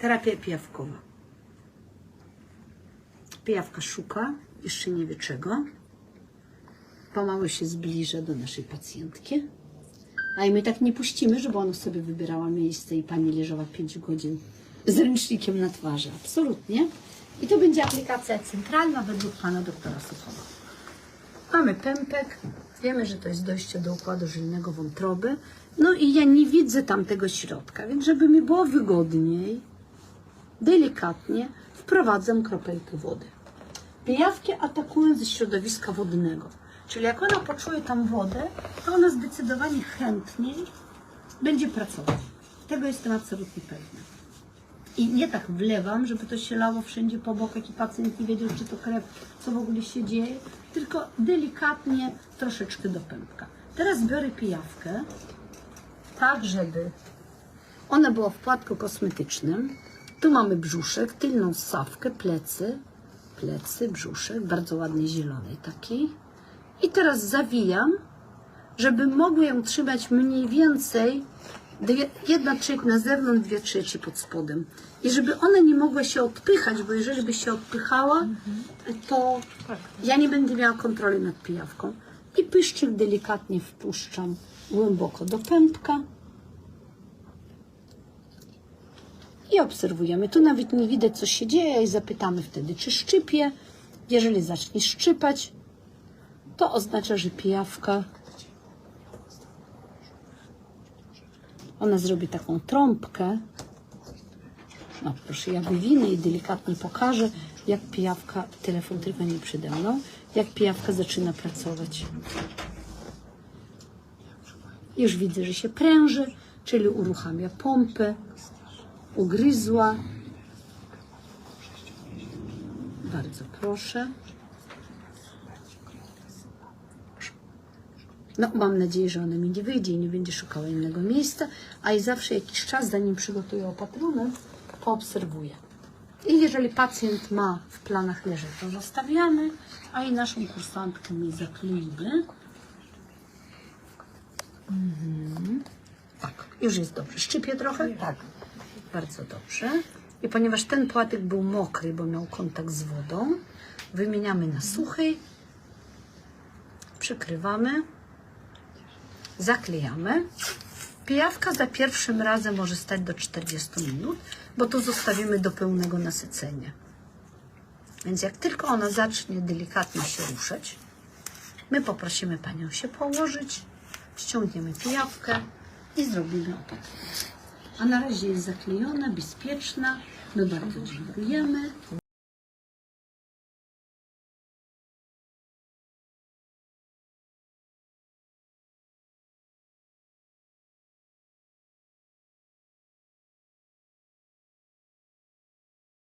Terapia pijawkowa. Pijawka szuka, jeszcze nie wie czego. Pomału się zbliża do naszej pacjentki. A i my tak nie puścimy, żeby ona sobie wybierała miejsce i pani leżała 5 godzin z ręcznikiem na twarzy. Absolutnie. I to będzie aplikacja centralna według pana doktora Suchowa. Mamy pępek, wiemy, że to jest dojście do układu żylnego wątroby. No i ja nie widzę tam tego środka, więc żeby mi było wygodniej, delikatnie wprowadzam kropelkę wody. Pijawki atakują ze środowiska wodnego. Czyli jak ona poczuje tam wodę, to ona zdecydowanie chętniej będzie pracować. Tego jestem absolutnie pewna. I nie tak wlewam, żeby to się lało wszędzie po bokach i pacjent nie wiedział, czy to krew, co w ogóle się dzieje, tylko delikatnie troszeczkę do pępka. Teraz biorę pijawkę, tak żeby ona była w płatku kosmetycznym. Tu mamy brzuszek, tylną ssawkę, plecy, plecy, brzuszek, bardzo ładnej zielonej takiej. I teraz zawijam, żeby mogły ją trzymać mniej więcej dwie, jedna trzecia na zewnątrz, dwie trzecie pod spodem. I żeby ona nie mogła się odpychać, bo jeżeli by się odpychała, to ja nie będę miała kontroli nad pijawką. I pyszczyk delikatnie wpuszczam głęboko do pępka. I obserwujemy. Tu nawet nie widać, co się dzieje i zapytamy wtedy, czy szczypie. Jeżeli zacznie szczypać, to oznacza, że pijawka ona zrobi taką trąbkę. No proszę, ja wywinę i delikatnie pokażę, jak pijawka, telefon tylko nie przede mną, jak pijawka zaczyna pracować. Już widzę, że się pręży, czyli uruchamia pompę, ugryzła. Bardzo proszę. No, mam nadzieję, że ona mi nie wyjdzie i nie będzie szukała innego miejsca, a i zawsze jakiś czas, zanim przygotuję opatrunek, poobserwuję. I jeżeli pacjent ma w planach leżeć, to zostawiamy, a i naszą kursantkę mi zakleimy. Mhm. Tak, już jest dobrze. Szczypie trochę? Tak. Bardzo dobrze. I ponieważ ten płatek był mokry, bo miał kontakt z wodą, wymieniamy na suchy, przykrywamy zaklejamy. Pijawka za pierwszym razem może stać do 40 minut, bo to zostawimy do pełnego nasycenia. Więc jak tylko ona zacznie delikatnie się ruszać, my poprosimy Panią się położyć, ściągniemy pijawkę i zrobimy opatrunek. A na razie jest zaklejona, bezpieczna. My bardzo dziękujemy.